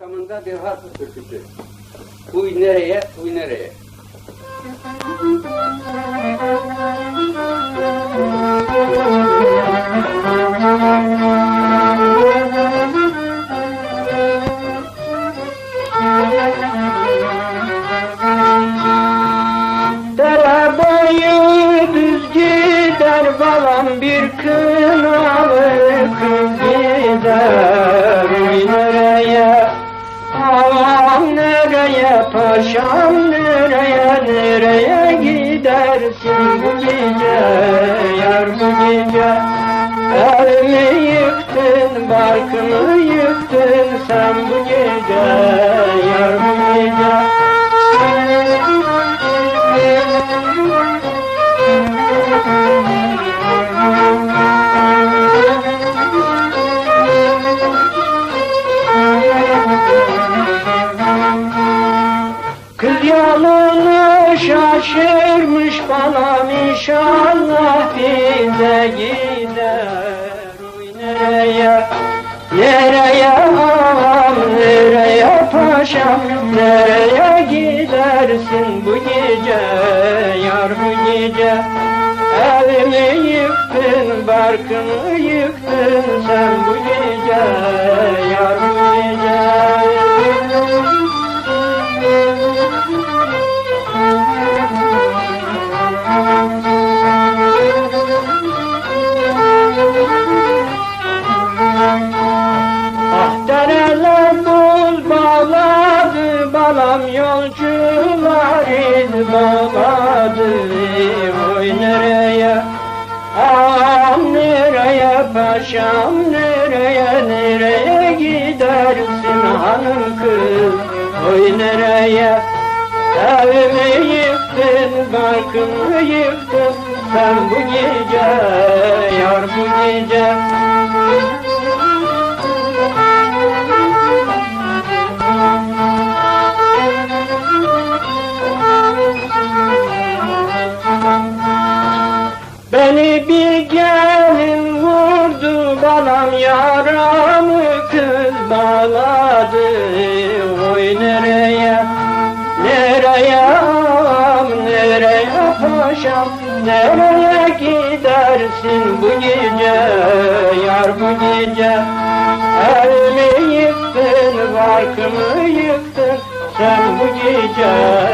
makamında bir harf türküsü. Uy nereye, uy nereye? Paşam nereye nereye gidersin bu gece? Yar bu gece. Evimi yıktın barkımı yıktın sen bu gece şaşırmış balam inşallah bize gider. Uy nereye, nereye ağam, nereye paşam Nereye gidersin bu gece, yar bu gece Evimi yıktın, barkımı yıktın sen bu gece, bağladı balam yolcular iz bağladı Oy nereye? Ağam nereye paşam nereye nereye gidersin hanım kız? Oy nereye? Evimi yıktın barkımı yıktın sen bu gece yar bu gece Beni bir gelin vurdu balam yaramı kız bağladı. Oy nereye nereye ağam nereye paşam? Nereye gidersin bu gece yar bu gece? Evimi yıktın barkımı yıktın sen bu gece